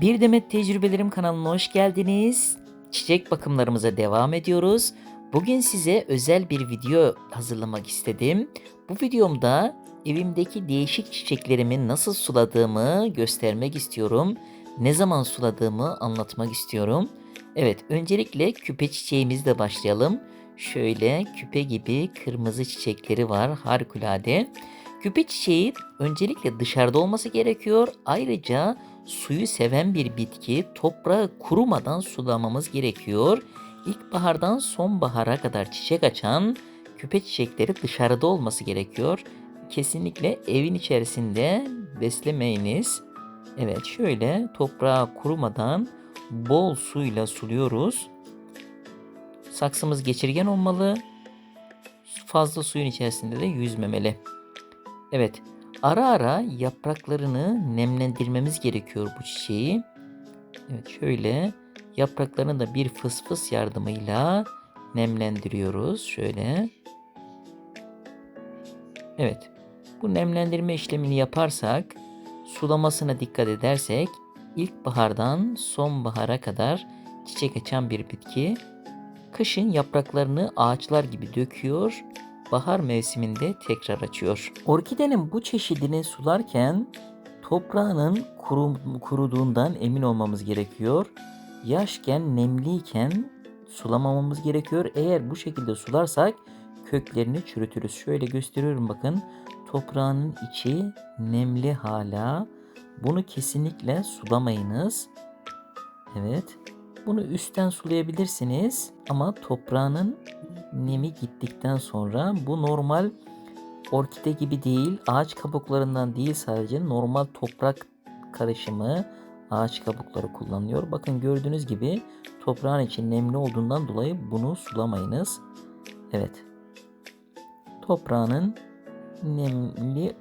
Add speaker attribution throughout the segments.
Speaker 1: Bir Demet Tecrübelerim kanalına hoş geldiniz. Çiçek bakımlarımıza devam ediyoruz. Bugün size özel bir video hazırlamak istedim. Bu videomda evimdeki değişik çiçeklerimi nasıl suladığımı göstermek istiyorum. Ne zaman suladığımı anlatmak istiyorum. Evet, öncelikle küpe çiçeğimizle başlayalım. Şöyle küpe gibi kırmızı çiçekleri var harikulade. Küpe çiçeği öncelikle dışarıda olması gerekiyor. Ayrıca suyu seven bir bitki toprağı kurumadan sulamamız gerekiyor. İlkbahardan sonbahara kadar çiçek açan küpe çiçekleri dışarıda olması gerekiyor. Kesinlikle evin içerisinde beslemeyiniz. Evet şöyle toprağı kurumadan bol suyla suluyoruz. Saksımız geçirgen olmalı. Fazla suyun içerisinde de yüzmemeli. Evet, ara ara yapraklarını nemlendirmemiz gerekiyor bu çiçeği. Evet, şöyle yapraklarını da bir fıs fıs yardımıyla nemlendiriyoruz. Şöyle. Evet, bu nemlendirme işlemini yaparsak, sulamasına dikkat edersek, ilkbahardan sonbahara kadar çiçek açan bir bitki, kışın yapraklarını ağaçlar gibi döküyor bahar mevsiminde tekrar açıyor. Orkidenin bu çeşidini sularken toprağının kuru, kuruduğundan emin olmamız gerekiyor. Yaşken, nemliyken sulamamamız gerekiyor. Eğer bu şekilde sularsak köklerini çürütürüz. Şöyle gösteriyorum bakın. Toprağının içi nemli hala. Bunu kesinlikle sulamayınız. Evet. Bunu üstten sulayabilirsiniz ama toprağının nemi gittikten sonra bu normal orkide gibi değil, ağaç kabuklarından değil sadece normal toprak karışımı ağaç kabukları kullanılıyor. Bakın gördüğünüz gibi toprağın içi nemli olduğundan dolayı bunu sulamayınız. Evet. Toprağının nemli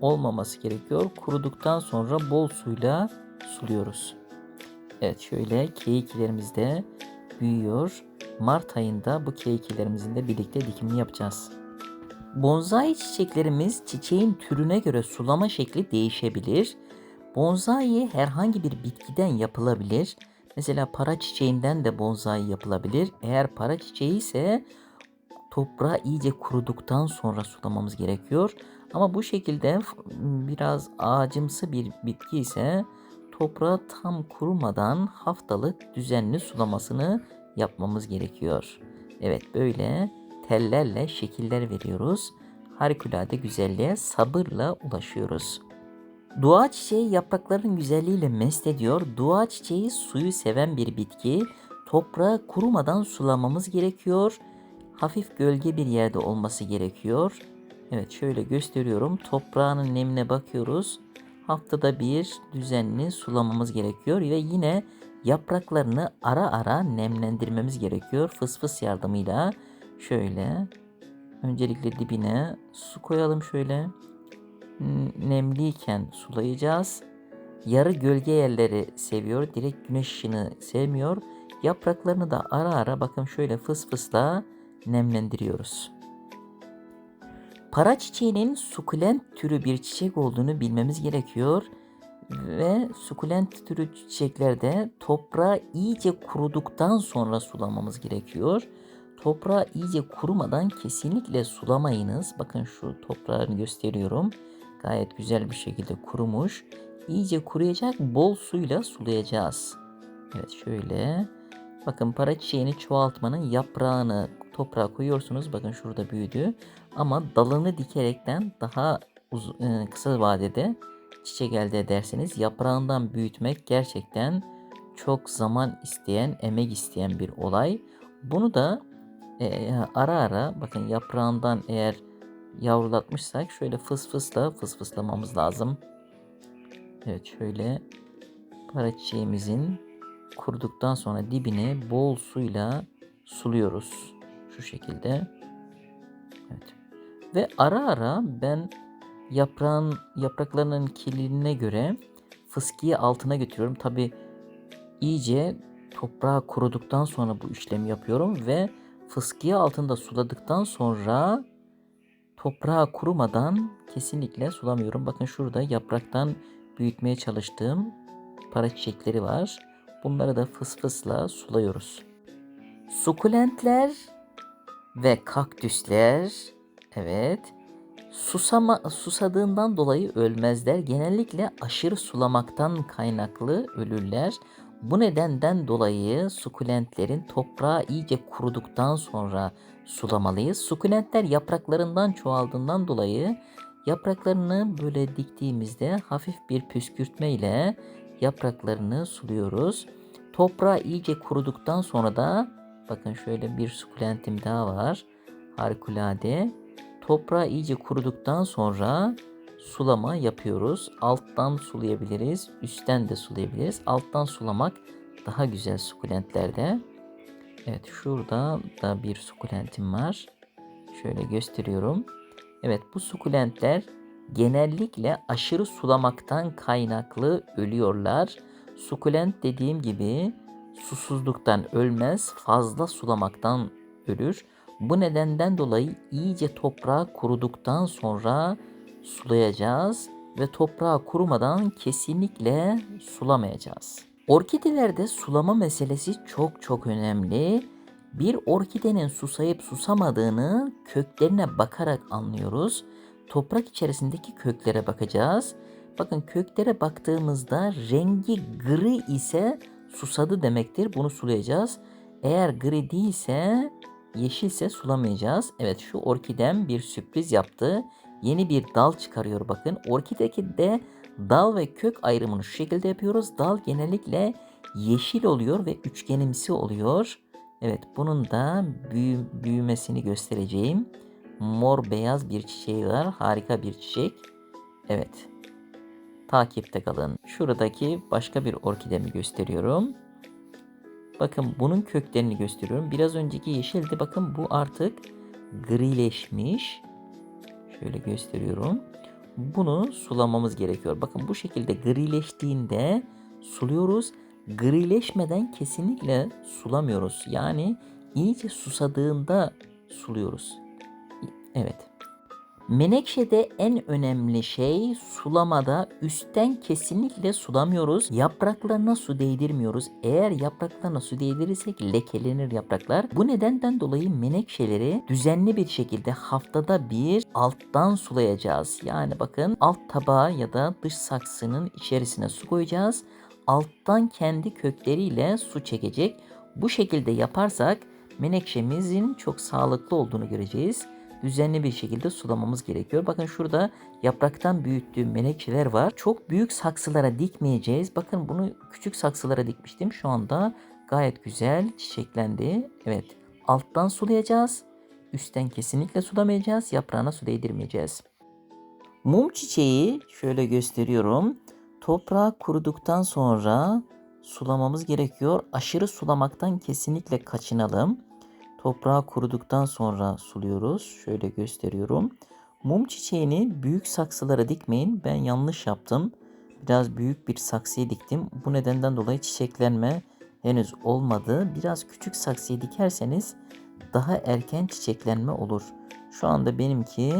Speaker 1: olmaması gerekiyor. Kuruduktan sonra bol suyla suluyoruz. Evet şöyle keyiklerimiz de büyüyor. Mart ayında bu keyiklerimizin de birlikte dikimini yapacağız. Bonsai çiçeklerimiz çiçeğin türüne göre sulama şekli değişebilir. Bonsai herhangi bir bitkiden yapılabilir. Mesela para çiçeğinden de bonsai yapılabilir. Eğer para çiçeği ise toprağı iyice kuruduktan sonra sulamamız gerekiyor. Ama bu şekilde biraz ağacımsı bir bitki ise toprağı tam kurumadan haftalık düzenli sulamasını yapmamız gerekiyor. Evet böyle tellerle şekiller veriyoruz. Harikulade güzelliğe sabırla ulaşıyoruz. Dua çiçeği yaprakların güzelliğiyle mest ediyor. Dua çiçeği suyu seven bir bitki. Toprağı kurumadan sulamamız gerekiyor. Hafif gölge bir yerde olması gerekiyor. Evet şöyle gösteriyorum. Toprağının nemine bakıyoruz. Haftada bir düzenli sulamamız gerekiyor ve yine yapraklarını ara ara nemlendirmemiz gerekiyor. Fıs yardımıyla şöyle öncelikle dibine su koyalım şöyle. Nemliyken sulayacağız. Yarı gölge yerleri seviyor. Direkt güneş ışını sevmiyor. Yapraklarını da ara ara bakın şöyle fıs nemlendiriyoruz. Para çiçeğinin sukulent türü bir çiçek olduğunu bilmemiz gerekiyor ve sukulent türü çiçeklerde toprağı iyice kuruduktan sonra sulamamız gerekiyor. Toprağı iyice kurumadan kesinlikle sulamayınız. Bakın şu toprağını gösteriyorum. Gayet güzel bir şekilde kurumuş. İyice kuruyacak bol suyla sulayacağız. Evet şöyle. Bakın para çiçeğini çoğaltmanın yaprağını toprağa koyuyorsunuz. Bakın şurada büyüdü. Ama dalını dikerekten daha uz- e, kısa vadede çiçek elde ederseniz yaprağından büyütmek gerçekten çok zaman isteyen, emek isteyen bir olay. Bunu da e, ara ara bakın yaprağından eğer yavrulatmışsak şöyle fıs fısla fıs fıslamamız lazım. Evet şöyle para çiçeğimizin kuruduktan sonra dibine bol suyla suluyoruz. Şu şekilde. Evet. Ve ara ara ben yaprağın yapraklarının kirliliğine göre fıskiyi altına götürüyorum. Tabi iyice toprağı kuruduktan sonra bu işlemi yapıyorum ve fıskiye altında suladıktan sonra toprağı kurumadan kesinlikle sulamıyorum. Bakın şurada yapraktan büyütmeye çalıştığım para çiçekleri var. Bunları da fısfısla sulayıyoruz. Sukulentler ve kaktüsler evet susama susadığından dolayı ölmezler. Genellikle aşırı sulamaktan kaynaklı ölürler. Bu nedenden dolayı sukulentlerin toprağı iyice kuruduktan sonra sulamalıyız. Sukulentler yapraklarından çoğaldığından dolayı yapraklarını böyle diktiğimizde hafif bir püskürtme ile yapraklarını suluyoruz. Toprağı iyice kuruduktan sonra da bakın şöyle bir sukulentim daha var. Harikulade. Toprağı iyice kuruduktan sonra sulama yapıyoruz. Alttan sulayabiliriz, üstten de sulayabiliriz. Alttan sulamak daha güzel sukulentlerde. Evet şurada da bir sukulentim var. Şöyle gösteriyorum. Evet bu sukulentler genellikle aşırı sulamaktan kaynaklı ölüyorlar. Sukulent dediğim gibi susuzluktan ölmez, fazla sulamaktan ölür. Bu nedenden dolayı iyice toprağı kuruduktan sonra sulayacağız ve toprağı kurumadan kesinlikle sulamayacağız. Orkidelerde sulama meselesi çok çok önemli. Bir orkidenin susayıp susamadığını köklerine bakarak anlıyoruz. Toprak içerisindeki köklere bakacağız. Bakın köklere baktığımızda rengi gri ise susadı demektir. Bunu sulayacağız. Eğer gri değilse yeşilse sulamayacağız. Evet şu orkidem bir sürpriz yaptı. Yeni bir dal çıkarıyor bakın. Orkideki de dal ve kök ayrımını şu şekilde yapıyoruz. Dal genellikle yeşil oluyor ve üçgenimsi oluyor. Evet bunun da büyü, büyümesini göstereceğim. Mor beyaz bir çiçeği var. Harika bir çiçek. Evet. Takipte kalın. Şuradaki başka bir orkidemi gösteriyorum. Bakın bunun köklerini gösteriyorum. Biraz önceki yeşildi. Bakın bu artık grileşmiş. Şöyle gösteriyorum. Bunu sulamamız gerekiyor. Bakın bu şekilde grileştiğinde suluyoruz. Grileşmeden kesinlikle sulamıyoruz. Yani iyice susadığında suluyoruz. Evet. Menekşede en önemli şey sulamada üstten kesinlikle sulamıyoruz. Yapraklarına su değdirmiyoruz. Eğer yapraklarına su değdirirsek lekelenir yapraklar. Bu nedenden dolayı menekşeleri düzenli bir şekilde haftada bir alttan sulayacağız. Yani bakın alt tabağa ya da dış saksının içerisine su koyacağız. Alttan kendi kökleriyle su çekecek. Bu şekilde yaparsak menekşemizin çok sağlıklı olduğunu göreceğiz düzenli bir şekilde sulamamız gerekiyor. Bakın şurada yapraktan büyüttüğüm menekşeler var. Çok büyük saksılara dikmeyeceğiz. Bakın bunu küçük saksılara dikmiştim. Şu anda gayet güzel çiçeklendi. Evet alttan sulayacağız. Üstten kesinlikle sulamayacağız. Yaprağına su değdirmeyeceğiz. Mum çiçeği şöyle gösteriyorum. Toprağı kuruduktan sonra sulamamız gerekiyor. Aşırı sulamaktan kesinlikle kaçınalım. Toprağı kuruduktan sonra suluyoruz. Şöyle gösteriyorum. Mum çiçeğini büyük saksılara dikmeyin. Ben yanlış yaptım. Biraz büyük bir saksıya diktim. Bu nedenden dolayı çiçeklenme henüz olmadı. Biraz küçük saksıya dikerseniz daha erken çiçeklenme olur. Şu anda benimki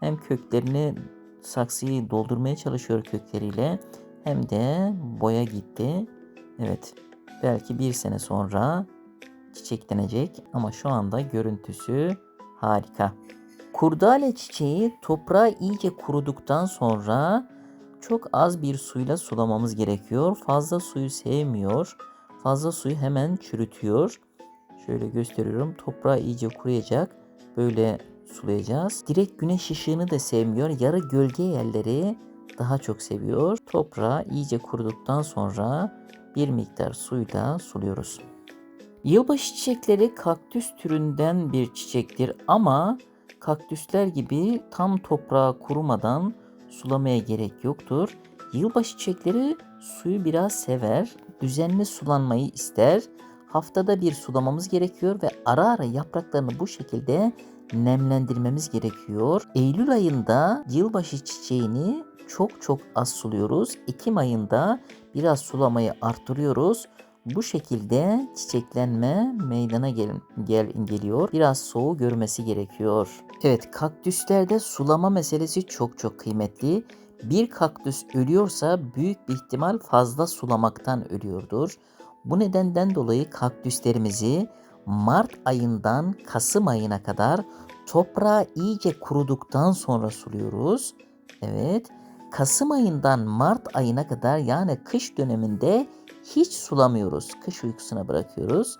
Speaker 1: hem köklerini saksıyı doldurmaya çalışıyor kökleriyle hem de boya gitti. Evet belki bir sene sonra çiçeklenecek ama şu anda görüntüsü harika. Kurdale çiçeği toprağı iyice kuruduktan sonra çok az bir suyla sulamamız gerekiyor. Fazla suyu sevmiyor. Fazla suyu hemen çürütüyor. Şöyle gösteriyorum. Toprağı iyice kuruyacak. Böyle sulayacağız. Direkt güneş ışığını da sevmiyor. Yarı gölge yerleri daha çok seviyor. Toprağı iyice kuruduktan sonra bir miktar suyla suluyoruz. Yılbaşı çiçekleri kaktüs türünden bir çiçektir ama kaktüsler gibi tam toprağa kurumadan sulamaya gerek yoktur. Yılbaşı çiçekleri suyu biraz sever, düzenli sulanmayı ister. Haftada bir sulamamız gerekiyor ve ara ara yapraklarını bu şekilde nemlendirmemiz gerekiyor. Eylül ayında yılbaşı çiçeğini çok çok az suluyoruz. Ekim ayında biraz sulamayı arttırıyoruz. Bu şekilde çiçeklenme meydana gel, gel geliyor. Biraz soğuğu görmesi gerekiyor. Evet kaktüslerde sulama meselesi çok çok kıymetli. Bir kaktüs ölüyorsa büyük bir ihtimal fazla sulamaktan ölüyordur. Bu nedenden dolayı kaktüslerimizi Mart ayından Kasım ayına kadar toprağı iyice kuruduktan sonra suluyoruz. Evet. Kasım ayından Mart ayına kadar yani kış döneminde hiç sulamıyoruz. Kış uykusuna bırakıyoruz.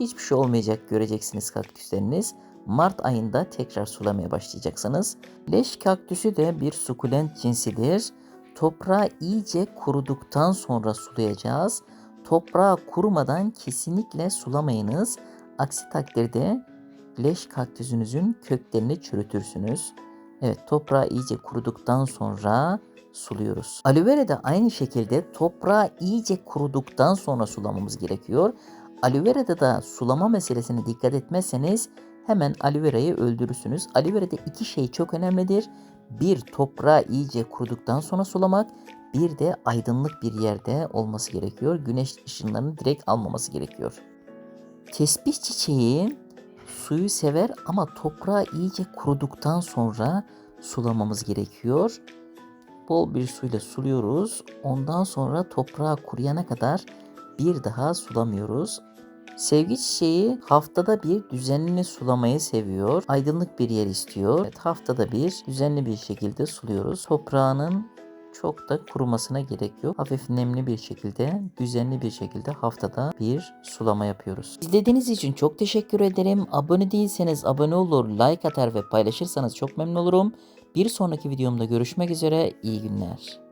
Speaker 1: Hiçbir şey olmayacak göreceksiniz kaktüsleriniz. Mart ayında tekrar sulamaya başlayacaksınız. Leş kaktüsü de bir sukulent cinsidir. Toprağı iyice kuruduktan sonra sulayacağız. Toprağı kurumadan kesinlikle sulamayınız. Aksi takdirde leş kaktüsünüzün köklerini çürütürsünüz. Evet toprağı iyice kuruduktan sonra suluyoruz. Aloe vera da aynı şekilde toprağı iyice kuruduktan sonra sulamamız gerekiyor. Aloe vera'da da sulama meselesine dikkat etmezseniz hemen aloe verayı öldürürsünüz. Aloe vera'da iki şey çok önemlidir. Bir toprağı iyice kuruduktan sonra sulamak, bir de aydınlık bir yerde olması gerekiyor. Güneş ışınlarını direkt almaması gerekiyor. Tesbih çiçeği suyu sever ama toprağı iyice kuruduktan sonra sulamamız gerekiyor. Bol bir suyla suluyoruz. Ondan sonra toprağı kuruyana kadar bir daha sulamıyoruz. Sevgi çiçeği haftada bir düzenli sulamayı seviyor. Aydınlık bir yer istiyor. Evet, haftada bir düzenli bir şekilde suluyoruz. Toprağının çok da kurumasına gerek yok. Hafif nemli bir şekilde, düzenli bir şekilde haftada bir sulama yapıyoruz. İzlediğiniz için çok teşekkür ederim. Abone değilseniz abone olur, like atar ve paylaşırsanız çok memnun olurum. Bir sonraki videomda görüşmek üzere. İyi günler.